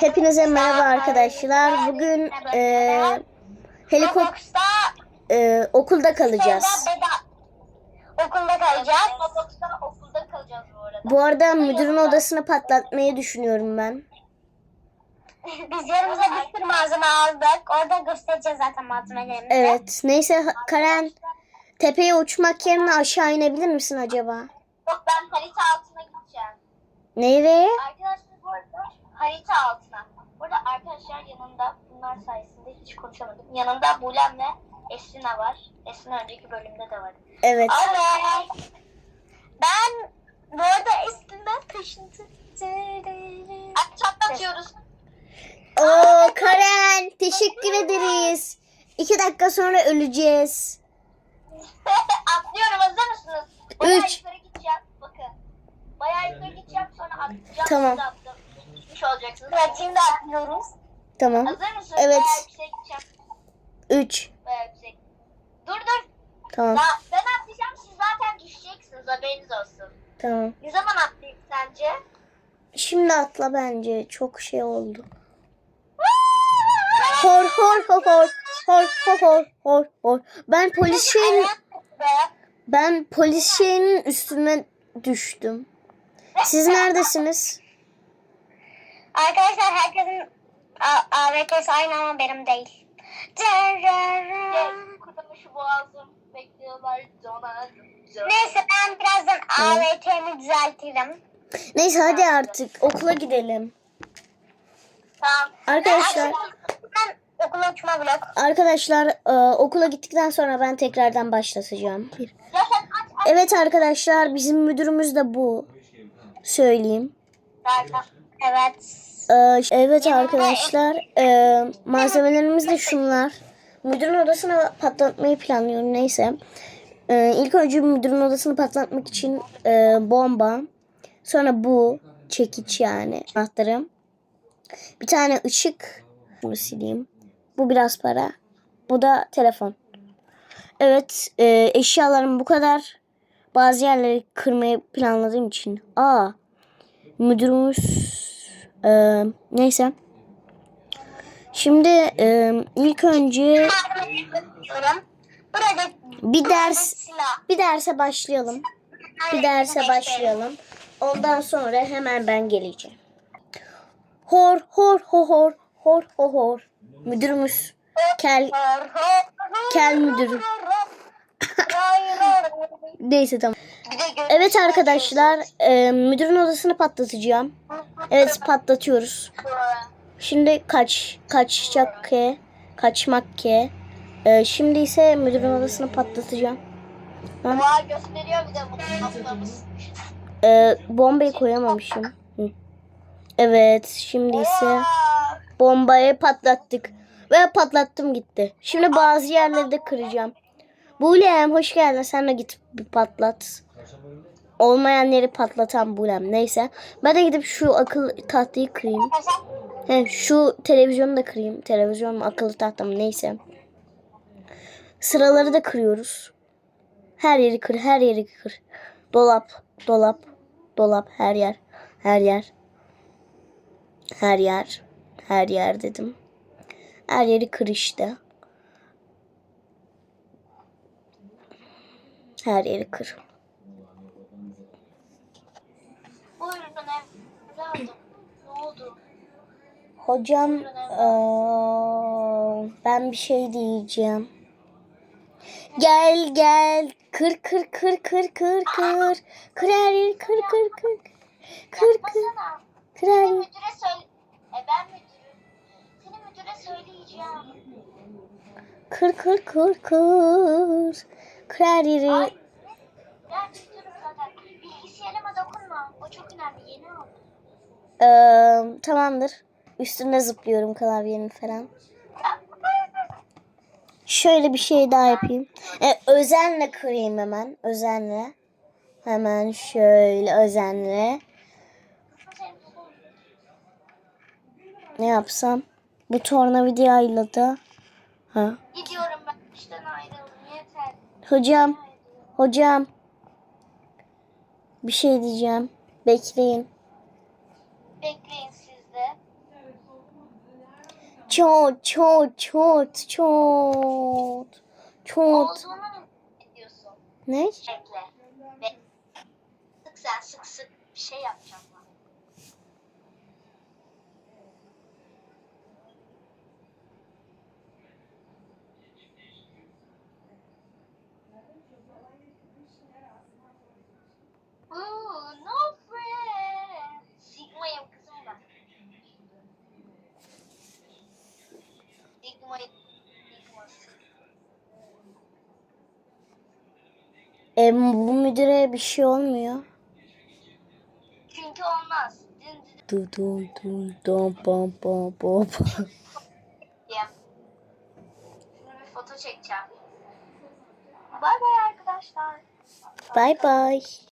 Hepinize merhaba arkadaşlar. Bugün e, helikopter e, okulda kalacağız. okulda kalacağız. Okulda kalacağız bu arada. Bu arada müdürün odasını patlatmayı düşünüyorum ben. Biz yanımıza bir sürü malzeme aldık. Orada göstereceğiz zaten malzemelerimizi. Evet. Neyse Karen tepeye uçmak yerine aşağı inebilir misin acaba? Yok ben harita altına gideceğim. Nereye? Arkadaşlar harita altına. Burada arkadaşlar yanında bunlar sayesinde hiç konuşamadım. Yanında Bulem ve Esina var. Esina önceki bölümde de var. Evet. Alo. Ben bu arada Esina taşıntı. Çatlatıyoruz. Oo Karen teşekkür ederiz. İki dakika sonra öleceğiz. Atlıyorum hazır mısınız? Bayağı Üç. yukarı gideceğim. Bakın. Bayağı yukarı gideceğim sonra atlayacağım. Tamam. Siz de Gitmiş olacaksınız. Evet şimdi atlıyoruz. Tamam. Hazır mısınız? Evet. Bayağı yüksek gideceğim. Üç. Bayağı yüksek. Dur dur. Tamam. Ya, ben atlayacağım siz zaten düşeceksiniz haberiniz olsun. Tamam. Ne zaman atlayayım sence? Şimdi atla bence. Çok şey oldu. Hor hor hor hor hor hor hor hor hor. Ben polis şeyin ben polis şeyinin üstüne düştüm. Siz neredesiniz? Arkadaşlar herkesin AVT'si aynı ama benim değil. Kurtulmuş boğazım bekliyorlar. Neyse ben birazdan AVT'mi düzeltirim. Neyse hadi artık okula gidelim. Tamam. Arkadaşlar Ben okula uçma blok. arkadaşlar e, okula gittikten sonra ben tekrardan başlatacağım. Aç. Evet arkadaşlar bizim müdürümüz de bu. Söyleyeyim. Zaten. Evet. Ee, evet arkadaşlar e, malzemelerimiz de şunlar. Müdürün odasını patlatmayı planlıyorum neyse. Ee, ilk önce müdürün odasını patlatmak için e, bomba. Sonra bu çekiç yani anahtarım. Bir tane ışık. Bunu sileyim. Bu biraz para. Bu da telefon. Evet e, eşyalarım bu kadar. Bazı yerleri kırmayı planladığım için. Aa müdürümüz e, neyse. Şimdi e, ilk önce bir ders bir derse başlayalım. Bir derse başlayalım. Ondan sonra hemen ben geleceğim. Hor hor hor hor hor hor hor. Müdürümüz kel kel müdür. Neyse tamam. Evet arkadaşlar e, müdürün odasını patlatacağım. Evet patlatıyoruz. Şimdi kaç kaçacak ki kaçmak ki. E, şimdi ise müdürün odasını patlatacağım. Doğa gösteriyor bir de bu. E, bombayı koyamamışım. Hı. Evet şimdi ise bombayı patlattık. Ve patlattım gitti. Şimdi bazı yerleri de kıracağım. Bulem hoş geldin. Sen de git bir patlat. Olmayan yeri patlatan Bulem. Neyse. Ben de gidip şu akıl tahtayı kırayım. He, şu televizyonu da kırayım. Televizyon mu akıllı tahta mı neyse. Sıraları da kırıyoruz. Her yeri kır, her yeri kır. Dolap, dolap, dolap, her yer, her yer. Her yer, her yer dedim. Her yeri kır işte. Her yeri kır. Buyurun evladım. Ne oldu? Hocam eee, ben bir şey diyeceğim. Gel gel kır kır kır kır kır kır kır her kır kır kır kır kır kır her müdüre söyle. E ben müdürüm. Seni müdüre söyleyeceğim. kır kır kır kır kır her O çok önemli. Yeni aldım. Eee, tamamdır. Üstünde zıplıyorum klavyenin falan. Şöyle bir şey daha yapayım. E, özenle kırayım hemen. Özenle. Hemen şöyle özenle. Ne yapsam? Bu tornavidayla da. Ha. Gidiyorum ben. İşten ayrıldım. Yeter. Hocam. Hocam. Bir şey diyeceğim. Bekleyin. Bekleyin siz de. Çot çot çot çot. Çot. Olduğunu mu diyorsun? Ne? Bekle. Ve sık sen sık sık bir şey yapacağım E, bu müdüre bir şey olmuyor. Çünkü olmaz. Dün Dum dum dum pam pam. diye. Şimdi bir foto çekeceğim. Bay bay arkadaşlar. Bye bye.